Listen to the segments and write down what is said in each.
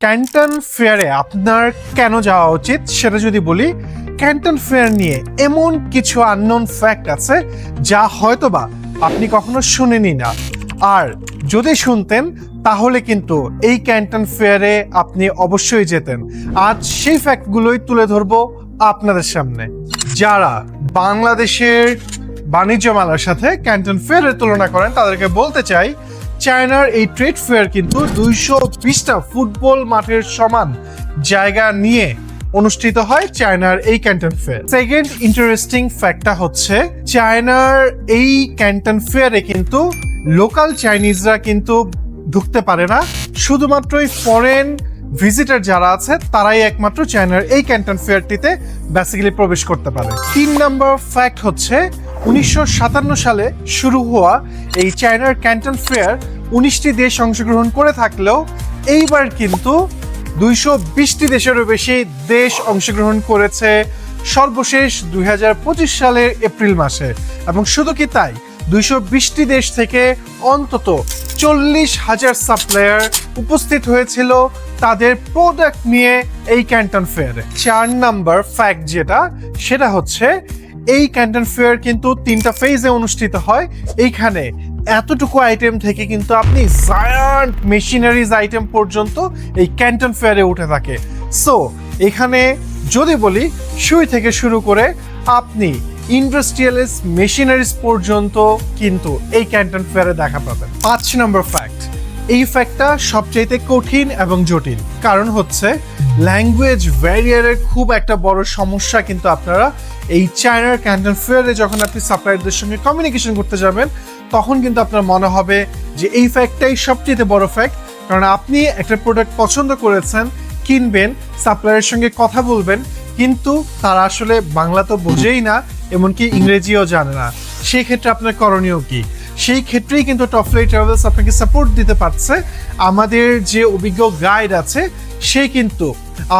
Canton ফেয়ারে আপনার কেন যাওয়া উচিত? সেটা যদি বলি, ক্যান্টন ফেয়ার নিয়ে এমন কিছু আননোন ফ্যাক্ট আছে যা হয়তোবা আপনি কখনো শুনেনি না। আর যদি শুনতেন, তাহলে কিন্তু এই ক্যান্টন ফেয়ারে আপনি অবশ্যই যেতেন। আজ সেই ফ্যাক্টগুলোই তুলে ধরবো আপনাদের সামনে। যারা বাংলাদেশের বাণিজ্য মেলার সাথে ক্যান্টন ফেয়ারের তুলনা করেন, তাদেরকে বলতে চাই চায়নার এই ট্রেড ফেয়ার কিন্তু দুইশো বিশটা ফুটবল মাঠের সমান জায়গা নিয়ে অনুষ্ঠিত হয় চায়নার এই ক্যান্টন ফেয়ার। সেকেন্ড ইন্টারেস্টিং ফ্যাক্টটা হচ্ছে চায়নার এই ক্যান্টন ফেয়ারে কিন্তু লোকাল চাইনিজরা কিন্তু ঢুকতে পারে না। শুধুমাত্রই ফরেন ভিজিটার যারা আছে, তারাই একমাত্র চায়নার এই ক্যান্টন ফেয়ারটিতে বেসিক্যালি প্রবেশ করতে পারে। তিন নম্বর ফ্যাক্ট হচ্ছে উনিশশো সাতান্ন সালে শুরু হওয়া এই চায়নার ক্যান্টন ফেয়ার উনিশটি দেশ অংশগ্রহণ করে থাকলেও এইবার কিন্তু দুইশো বিশটি দেশেরও বেশি দেশ অংশগ্রহণ করেছে সর্বশেষ দুই হাজার পঁচিশ সালের এপ্রিল মাসে। এবং শুধু কি তাই, দুইশো বিশটি দেশ থেকে অন্তত চল্লিশ হাজার সাপ্লায়ার উপস্থিত হয়েছিল তাদের প্রোডাক্ট নিয়ে এই ক্যান্টন ফেয়ারে। চার নাম্বার ফ্যাক্ট যেটা, সেটা হচ্ছে এই ক্যান্টন ফেয়ার কিন্তু তিনটা ফেজে অনুষ্ঠিত হয়। এইখানে এতটুকু আইটেম থেকে কিন্তু আপনি জায়ান্ট মেশিনারিজ আইটেম পর্যন্ত এই ক্যান্টন ফেয়ারে উঠে থাকে। সো এখানে যদি বলি সুই থেকে শুরু করে আপনি ইন্ডাস্ট্রিয়ালিস্ট মেশিনারিজ পর্যন্ত কিন্তু এই ক্যান্টন ফেয়ারে দেখা পাবেন। পাঁচ নম্বর ফ্যাক্ট এই ফ্যাক্টটা সবচাইতে কঠিন এবং জটিল। কারণ হচ্ছে ল্যাঙ্গুয়েজ ব্যারিয়ারের খুব একটা বড় সমস্যা কিন্তু আপনারা এই চায়নার ক্যান্টন ফেয়ারে যখন আপনি সাপ্লায়ারদের সঙ্গে কমিউনিকেশন করতে যাবেন, তখন কিন্তু আপনার মনে হবে যে এই ফ্যাক্টটাই সবচেয়ে বড় ফ্যাক্ট কারণ আপনি একটা প্রোডাক্ট পছন্দ করেছেন, কিনবেন সাপ্লায়ারের সঙ্গে কথা বলবেন, কিন্তু তারা আসলে বাংলা তো বোঝেই না, এমনকি ইংরেজিও জানে না। সেই ক্ষেত্রে আপনার করণীয় কি? সেই ক্ষেত্রেই কিন্তু টপফ্লাই ট্রাভেলস আপনাকে সাপোর্ট দিতে পারছে। আমাদের যে অভিজ্ঞ গাইড আছে, সে কিন্তু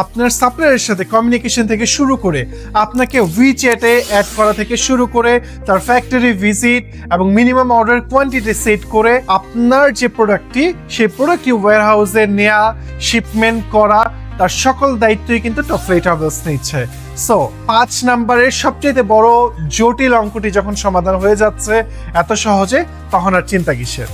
আপনার সাপ্লায়ারের সাথে কমিউনিকেশন থেকে শুরু করে আপনাকে উইচ্যাটে অ্যাড করা থেকে শুরু করে তার ফ্যাক্টরি ভিজিট এবং মিনিমাম অর্ডার কোয়ান্টিটি সেট করে আপনার যে প্রোডাক্টটি সেই প্রোডাক্টটি ওয়্যার হাউসে নেওয়া শিপমেন্ট করা তার সকল দায়িত্বই কিন্তু টপফ্লাই ট্রাভেলস নিচ্ছে। সো পাঁচ নাম্বারের সবচেয়ে বড় জটিল অঙ্কটি যখন সমাধান হয়ে যাচ্ছে, এত সহজে তখন আর চিন্তা কিসের?